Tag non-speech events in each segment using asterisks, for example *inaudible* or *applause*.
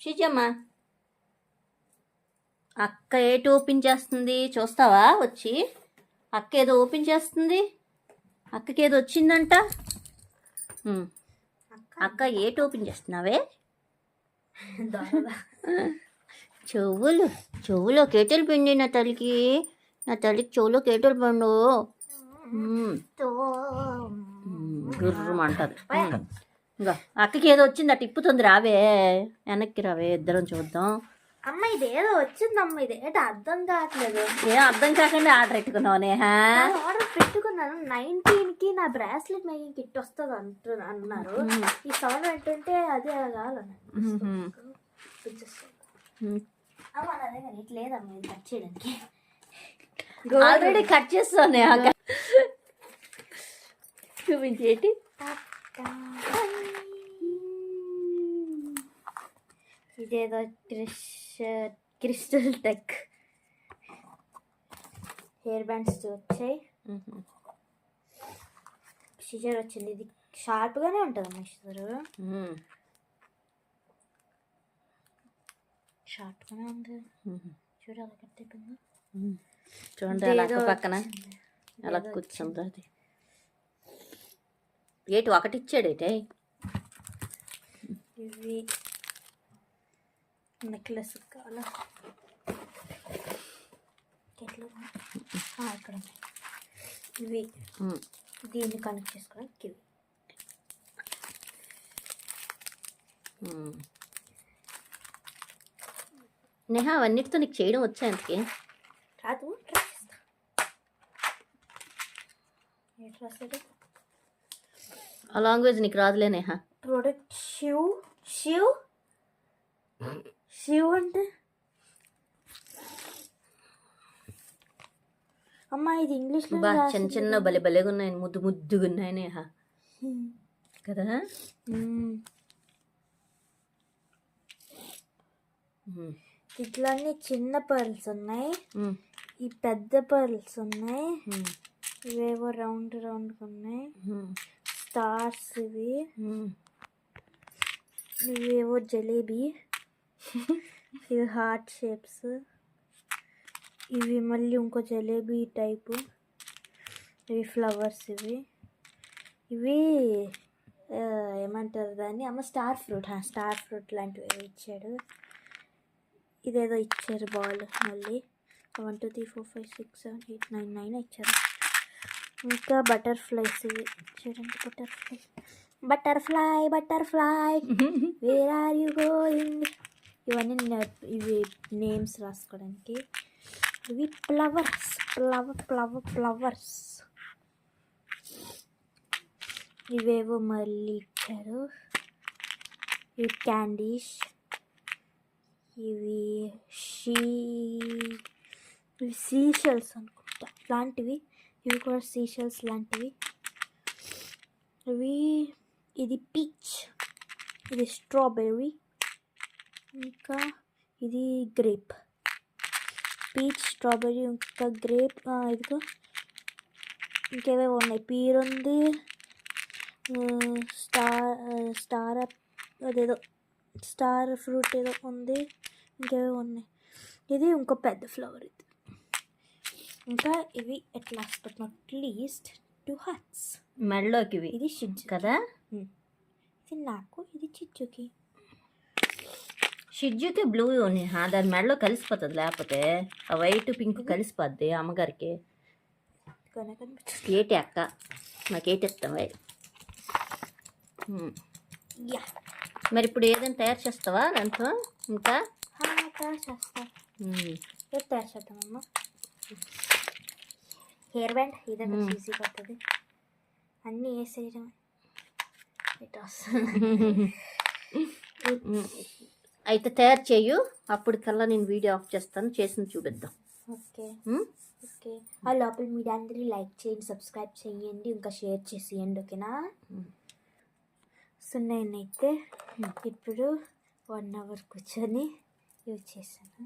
షిజమ్మ అక్క ఏటి ఓపెన్ చేస్తుంది? చూస్తావా వచ్చి? అక్క ఏదో ఓపెన్ చేస్తుంది? అక్కకి ఏదో వచ్చిందంట? అక్క. ఏటి ఓపెన్ చేస్తున్నావే? *laughs* చెవులు చెవులో కేటలు పిండి నా తల్లికి. నా తల్లికి చెవులో కేటలు పండు. గుర్రమంటది. ఇంకా అక్కకి ఏదో వచ్చింది అటు ఇప్పుతుంది రావే. వెనక్కి రావే ఇద్దరం చూద్దాం. అమ్మ ఇదేదో వచ్చిందమ్మ ఇది. ఏంటో అర్థం కావట్లేదు. ఏం అర్థం కాకుండా ఆర్డర్ పెట్టుకున్నావు నేహా ఆర్డర్ పెట్టుకున్నాను. నైన్టీన్కి నా బ్రాస్లెట్ మేకింగ్ కిట్ వస్తుంది అంటు అన్నారు. ఈ సౌండ్ వింటుంటే అది అలా అమ్మ ఇట్లా లేదమ్మా ఇది కట్ చేయడానికి. ఆల్రెడీ కట్ చేస్తాను చూపించేటి ఇదేదో క్రిష్ క్రిస్టల్ టెక్ హెయిర్ బ్యాండ్స్ వచ్చాయి సిజర్ వచ్చింది. ఇది షార్ప్గానే ఉంటుంది అమ్మ సిజర్ షార్ప్గానే ఉంది. చూడాలి కట్ అయిపోయింది? చూడండి అలా పక్కన. అలా కూర్చుంది అది. ఏటి ఒకటి ఇచ్చాడేటే? ఇవి నెక్లెస్ కావాలా ఎట్లా ఇక్కడ. ఇవి దీన్ని కనెక్ట్ చేసుకోవడానికి ఇవి నేహా అవన్నిటితో నీకు చేయడం వచ్చా ఇంతకి రాదు ట్రై చేస్తా ఆ లాంగ్వేజ్ నీకు రాదులే నేహా ప్రోడక్ట్ షివ్ షివ్ షివ్ అంటే అమ్మా ఇది ఇంగ్లీష్లో బా చిన్న చిన్న భలే భలేగా ఉన్నాయి ముద్దు ముద్దుగా ఉన్నాయి నేహా కదా. ఇట్లానే చిన్న పర్ల్స్ ఉన్నాయి. ఈ పెద్ద పర్ల్స్ ఉన్నాయి. ఇవేవో రౌండ్ రౌండ్ ఉన్నాయి. స్టార్స్ ఇవి. ఇవేవో జలేబీ ఇవి హార్ట్ షేప్స్. ఇవి మళ్ళీ ఇంకో జలేబీ టైపు. ఇవి ఫ్లవర్స్ ఇవి. ఇవి ఏమంటారు దాన్ని? అమ్మ స్టార్ ఫ్రూట్ స్టార్ ఫ్రూట్ లాంటివి ఇచ్చాడు. ఇదేదో ఇచ్చారు బాల్ మళ్ళీ. One two three four five six seven eight nine nine ఇచ్చారు. ఇంకా బటర్ఫ్లైస్ ఇవి చూడండి butterfly butterfly butterfly. Where are you going ఇవన్నీ ఇవి నేమ్స్ రాసుకోవడానికి. ఇవి ఫ్లవర్స్ ఫ్లవర్ ఫ్లవర్ ఫ్లవర్స్. ఇవేవో మళ్ళీ ఇచ్చారు. ఇవి క్యాండీస్. ఇవి షీ ఇవి సీషెల్స్ అనుకుంటా. లాంటివి ఇవి కూడా సీషెల్స్ లాంటివి. ఇవి ఇది పీచ్. ఇది స్ట్రాబెర్రీ. ఇంకా ఇది గ్రేప్. పీచ్ స్ట్రాబెర్రీ ఇంకా గ్రేప్. ఇదిగో. ఇంకేవేవో ఉన్నాయి. పీర్ ఉంది స్టార్ స్టార్ అదేదో స్టార్ ఫ్రూట్ ఏదో ఉంది. ఇంకేవో ఉన్నాయి. ఇది ఇంకో పెద్ద ఫ్లవర్ ఇది. ఇంకా ఇవి at last but not least two hearts. మెడలోకి ఇది షిడ్జ్ కదా? ఇది నాకు ఇది చిచ్చుకి. షిడ్జుకి బ్లూ దాని మెడలో కలిసిపోతుంది లేకపోతే ఆ వైట్ పింక్ కలిసిపోద్ది అమ్మగారికి. ఏటి అక్క? నాకేటి ఇస్తావే మరి ఇప్పుడు ఏదైనా తయారు చేస్తావా దాంట్లో ఇంకా? తయారు చేస్తా. తయారు చేద్దామమ్మా? హెయిర్ బ్యాండ్ ఇదంతా. ఈజీ పడుతుంది అన్నీ వేసేయడం ఇటు. *laughs* అయితే తయారు చేయు. అప్పుడు కల్లా నేను వీడియో ఆఫ్ చేస్తాను. చేసింది చూపిద్దాం. ఓకే? ఓకే. ఆ లోపల మీరు అందరూ లైక్ చేయండి సబ్స్క్రైబ్ చేయండి ఇంకా షేర్ చేసేయండి ఓకేనా. సో నేనైతే ఇప్పుడు వన్ అవర్ కూర్చొని యూజ్ చేశాను.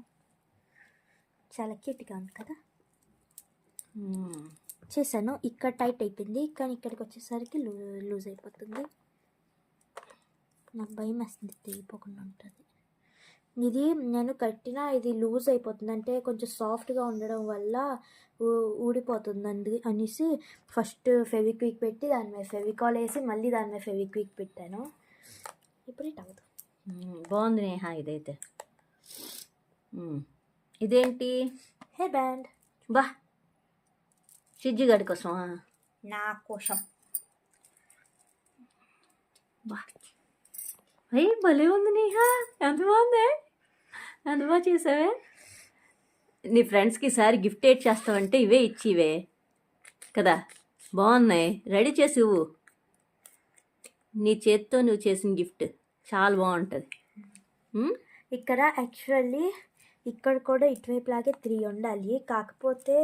చాలా క్యూట్గా ఉంది కదా. చేశాను. ఇక్కడ టైట్ అయిపోయింది కానీ ఇక్కడికి వచ్చేసరికి లూ లూజ్ అయిపోతుంది. నాకు భయం వేస్తుంది తెగిపోకుండా ఉంటుంది. ఇది నేను కట్టిన ఇది లూజ్ అయిపోతుంది. అంటే కొంచెం సాఫ్ట్గా ఉండడం వల్ల ఊ- ఊడిపోతుంది అంది అనేసి ఫస్ట్ ఫెవిక్విక్ పెట్టి దాని మీద ఫెవికాల్ వేసి మళ్ళీ దాని మీద ఫెవిక్విక్ పెట్టాను. ఇప్పుడు అవ్వదు బాగుంది నేహ ఇదైతే. ఇదేంటి? Hey band. బా సిజ్జి గడి కోసమా? నా కోసం. బా. అయ్యి భలే ఉంది నేహ. ఎంత బాగుంది. ఎంత బాగా చేసావే? నీ ఫ్రెండ్స్కి ఈసారి గిఫ్ట్ ఏట్ చేస్తావంటే ఇవే ఇచ్చివే. కదా? బాగున్నాయి. రెడీ చేసి ఇవ్వు. నీ చేత్తో నువ్వు చేసిన గిఫ్ట్. చాలా బాగుంటుంది. ఇక్కడ యాక్చువల్లీ ఇక్కడ కూడా ఇటువైపు లాగే త్రీ ఉండాలి. కాకపోతే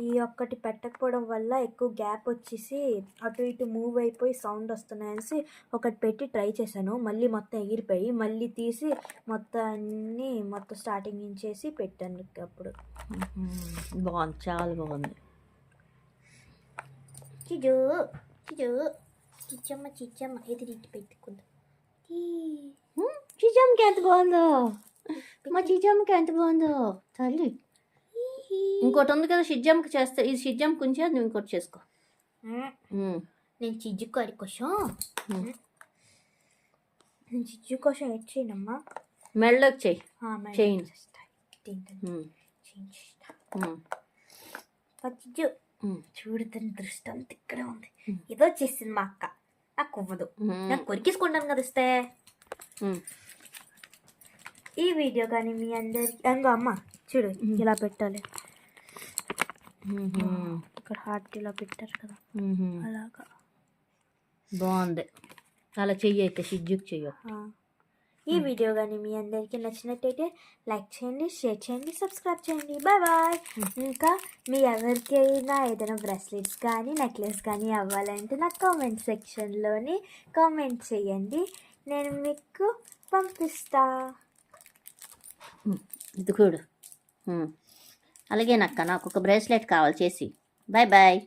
ఈ ఒక్కటి పెట్టకపోవడం వల్ల ఎక్కువ గ్యాప్ వచ్చేసి అటు ఇటు మూవ్ అయిపోయి సౌండ్ వస్తున్నాయనేసి ఒకటి పెట్టి ట్రై చేశాను. మళ్ళీ మొత్తం ఎగిరిపోయి మళ్ళీ తీసి మొత్తం అన్నీ మొత్తం స్టార్టింగ్ నుంచేసి పెట్టాను అప్పుడు. బాగుంది. చాలా బాగుంది. చిజు చిజు చిచ్చమ్మ చిచ్చమ్మ. ఎదురింటి పెట్టుకుందాం. మ్మ్. చిజమ్మకి ఎంత బాగుందో. మా చిజమ్మకి ఎంత బాగుందో తల్లి ఇంకోటి ఉంది కదా షిజ్జమ్మకి చేస్తే ఇది షిజ్జమ్మకి ఉంచి నువ్వు ఇంకోటి చేసుకో. నేను చిజ్జు కాడి కోసం. నేను చిజ్జు కోసం ఏడ్ చేయనమ్మా మెళ్ళకి. మ్మ్. మ్మ్. చిజ్జు మ్మ్. చూడు తన దృష్టి అంత ఇక్కడ ఉంది. ఏదో చేసింది మా అక్క నాకు ఇవ్వదు మ్మ్. నాకు కొరికేసుకుంటాను కదా ఇస్తే. ఈ వీడియో కానీ మీ అందరికి అంగో అమ్మ చూడు. ఇలా పెట్టాలి. ఇక్కడ హార్ట్ ఇలా పెట్టారు కదా. అలాగా బాగుంది అలా చెయ్యి అయితే షిజ్జుకి చెయ్యు. ఈ వీడియో కానీ మీ అందరికీ నచ్చినట్టయితే లైక్ చేయండి షేర్ చేయండి సబ్స్క్రైబ్ చేయండి బాయ్ బాయ్ ఇంకా మీ ఎవరికైనా ఏదైనా బ్రాస్లెట్స్ కానీ నెక్లెస్ కానీ అవ్వాలంటే నాకు కామెంట్ సెక్షన్లోని కామెంట్ చేయండి నేను మీకు పంపిస్తా మ్మ్. ఇది కూడా అలాగే నక్క నాకు ఒక బ్రేస్లెట్ కావాలి చేసి. Bye bye